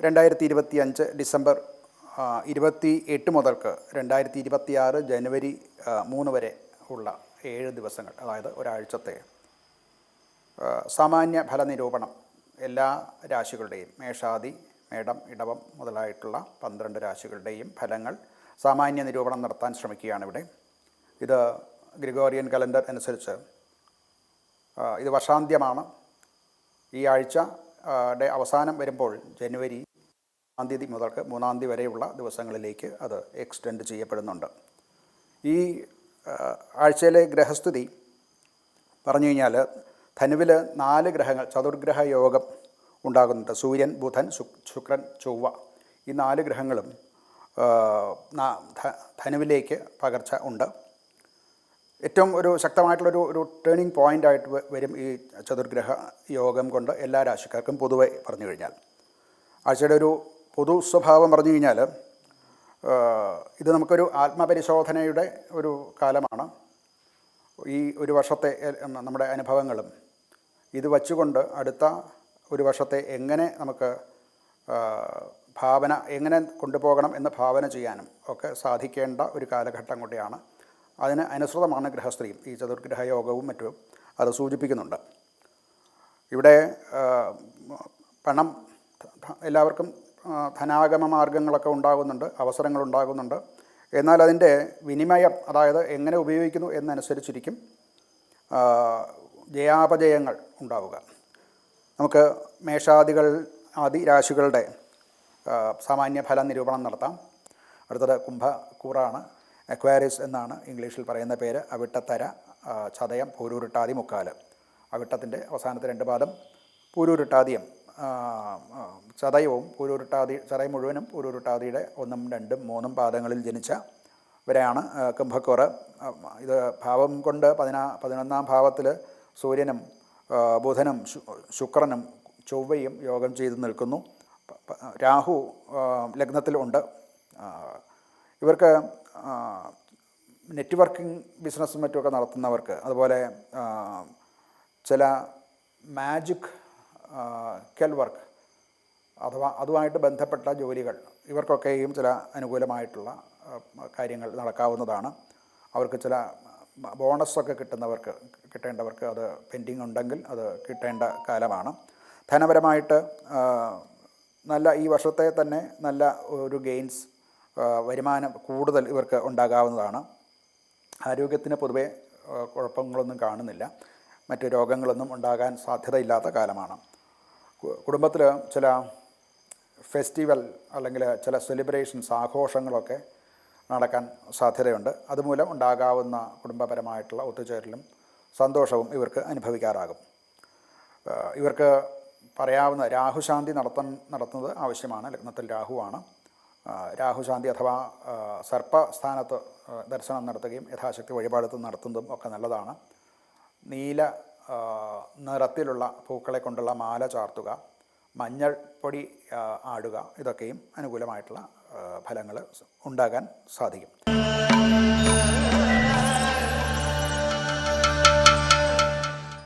രണ്ടായിരത്തി ഇരുപത്തി അഞ്ച് ഡിസംബർ ഇരുപത്തി എട്ട് മുതൽക്ക് രണ്ടായിരത്തി ഇരുപത്തി ആറ് ജനുവരി മൂന്ന് വരെ ഉള്ള ഏഴ് ദിവസങ്ങൾ അതായത് ഒരാഴ്ചത്തെ സാമാന്യ ഫലനിരൂപണം എല്ലാ രാശികളുടെയും മേഷാദി മേടം ഇടവം മുതലായിട്ടുള്ള പന്ത്രണ്ട് രാശികളുടെയും ഫലങ്ങൾ സാമാന്യ നിരൂപണം നടത്താൻ ശ്രമിക്കുകയാണ് ഇവിടെ ഇത് ഗ്രിഗോറിയൻ കലണ്ടർ അനുസരിച്ച് ഇത് വർഷാന്ത്യമാണ്. ഈ ആഴ്ച അവസാനം വരുമ്പോൾ ജനുവരി തീയതി മുതൽക്ക് മൂന്നാം തീയതി വരെയുള്ള ദിവസങ്ങളിലേക്ക് അത് എക്സ്റ്റെൻഡ് ചെയ്യപ്പെടുന്നുണ്ട്. ഈ ആഴ്ചയിലെ ഗ്രഹസ്ഥിതി പറഞ്ഞു കഴിഞ്ഞാൽ ധനുവിൽ നാല് ഗ്രഹങ്ങൾ ചതുർഗ്രഹ യോഗം ഉണ്ടാകുന്നുണ്ട്. സൂര്യൻ ബുധൻ ശുക്രൻ ചൊവ്വ ഈ നാല് ഗ്രഹങ്ങളും ധനുവിലേക്ക് പകർച്ച ഉണ്ട്. ഏറ്റവും ഒരു ശക്തമായിട്ടുള്ളൊരു ഒരു ടേണിംഗ് പോയിന്റ് ആയിട്ട് വരും ഈ ചതുർഗ്രഹ യോഗം കൊണ്ട് എല്ലാ രാശിക്കാർക്കും പൊതുവെ പറഞ്ഞു കഴിഞ്ഞാൽ. ആഴ്ചയുടെ ഒരു പൊതു സ്വഭാവം പറഞ്ഞു കഴിഞ്ഞാൽ ഇത് നമുക്കൊരു ആത്മപരിശോധനയുടെ ഒരു കാലമാണ്. ഈ ഒരു വർഷത്തെ നമ്മുടെ അനുഭവങ്ങളും. ഇത് വച്ചുകൊണ്ട് അടുത്ത ഒരു വർഷത്തെ എങ്ങനെ നമുക്ക് ഭാവന എങ്ങനെ കൊണ്ടുപോകണം എന്ന് ഭാവന ചെയ്യാനും ഒക്കെ സാധിക്കേണ്ട ഒരു കാലഘട്ടം കൂടിയാണ്. അതിന് അനുസൃതമാണ് ഗൃഹസ്ത്രീയും. ഈ ചതുർഗ്രഹ യോഗവും മറ്റും അത് സൂചിപ്പിക്കുന്നുണ്ട്. ഇവിടെ പണം എല്ലാവർക്കും ധനാഗമ മാർഗങ്ങളൊക്കെ ഉണ്ടാകുന്നുണ്ട് അവസരങ്ങൾ ഉണ്ടാകുന്നുണ്ട് എന്നാൽ അതിന്റെ വിനിമയം അതായത് എങ്ങനെ ഉപയോഗിക്കുന്നു എന്നനുസരിച്ചിരിക്കും ജയാപജയങ്ങൾ ഉണ്ടാവുക. നമുക്ക് മേഷാദികൾ ആദി രാശികളുടെ സാമാന്യ ഫല നിരൂപണം നടത്താം. അടുത്തത് കുംഭക്കൂറാണ് അക്വാരിസ് എന്നാണ് ഇംഗ്ലീഷിൽ പറയുന്ന പേര്. അവിട്ടത്തര ചതയം പൂരൂരുട്ടാതി മുക്കാൽ. അവിട്ടത്തിന്റെ അവസാനത്തെ രണ്ട് പാദം പൂരൂരുട്ടാതിയും. ചതയവും ഓരോരുട്ടാതി ചതയം മുഴുവനും ഓരോരുട്ടാതിയുടെ ഒന്നും രണ്ടും മൂന്നും പാദങ്ങളിൽ ജനിച്ച ഇവരെയാണ് കുംഭക്കുറ. ഇത് ഭാവം കൊണ്ട് പതിനാ പതിനൊന്നാം ഭാവത്തിൽ സൂര്യനും ബുധനും ശുക്രനും ചൊവ്വയും യോഗം ചെയ്ത് നിൽക്കുന്നു. രാഹു ലഗ്നത്തിലുണ്ട് ഇവർക്ക് നെറ്റ്വർക്കിംഗ് ബിസിനസ്സും മറ്റുമൊക്കെ നടത്തുന്നവർക്ക് അതുപോലെ ചില മാജിക് കെൽ വർക്ക് അഥവാ അതുമായിട്ട് ബന്ധപ്പെട്ട ജോലികൾ ഇവർക്കൊക്കെയും ചില അനുകൂലമായിട്ടുള്ള കാര്യങ്ങൾ നടക്കാവുന്നതാണ്. അവർക്ക് ചില ബോണസൊക്കെ കിട്ടുന്നവർക്ക് കിട്ടേണ്ടവർക്ക് അത് പെൻഡിങ് ഉണ്ടെങ്കിൽ അത് കിട്ടേണ്ട കാലമാണ്. ധനപരമായിട്ട് നല്ല ഈ വർഷത്തെ തന്നെ നല്ല ഒരു ഗെയിൻസ് വരുമാനം കൂടുതൽ ഇവർക്ക് ഉണ്ടാകാവുന്നതാണ്. ആരോഗ്യത്തിന് പൊതുവേ കുഴപ്പങ്ങളൊന്നും കാണുന്നില്ല. മറ്റു രോഗങ്ങളൊന്നും ഉണ്ടാകാൻ സാധ്യതയില്ലാത്ത കാലമാണ്. കുടുംബത്തിൽ ചില ഫെസ്റ്റിവൽ അല്ലെങ്കിൽ ചില സെലിബ്രേഷൻസ് ആഘോഷങ്ങളൊക്കെ നടക്കാൻ സാധ്യതയുണ്ട്. അതുമൂലം ഉണ്ടാകാവുന്ന കുടുംബപരമായിട്ടുള്ള ഒത്തുചേരലും സന്തോഷവും ഇവർക്ക് അനുഭവിക്കാറാകും. ഇവർക്ക് പറയാവുന്ന രാഹുശാന്തി നടത്താൻ നടത്തുന്നത് ആവശ്യമാണ് ലഗ്നത്തിൽ രാഹുവാണ്. രാഹുശാന്തി അഥവാ സർപ്പസ്ഥാനത്ത് ദർശനം നടത്തുകയും യഥാശക്തി വഴിപാടത്ത് നടത്തുന്നതും ഒക്കെ നല്ലതാണ്. നീല നിറത്തിലുള്ള പൂക്കളെ കൊണ്ടുള്ള മാല ചാർത്തുക മഞ്ഞൾപ്പൊടി പൊടി ആടുക ഇതൊക്കെയും അനുകൂലമായിട്ടുള്ള ഫലങ്ങൾ ഉണ്ടാകാൻ സാധിക്കും.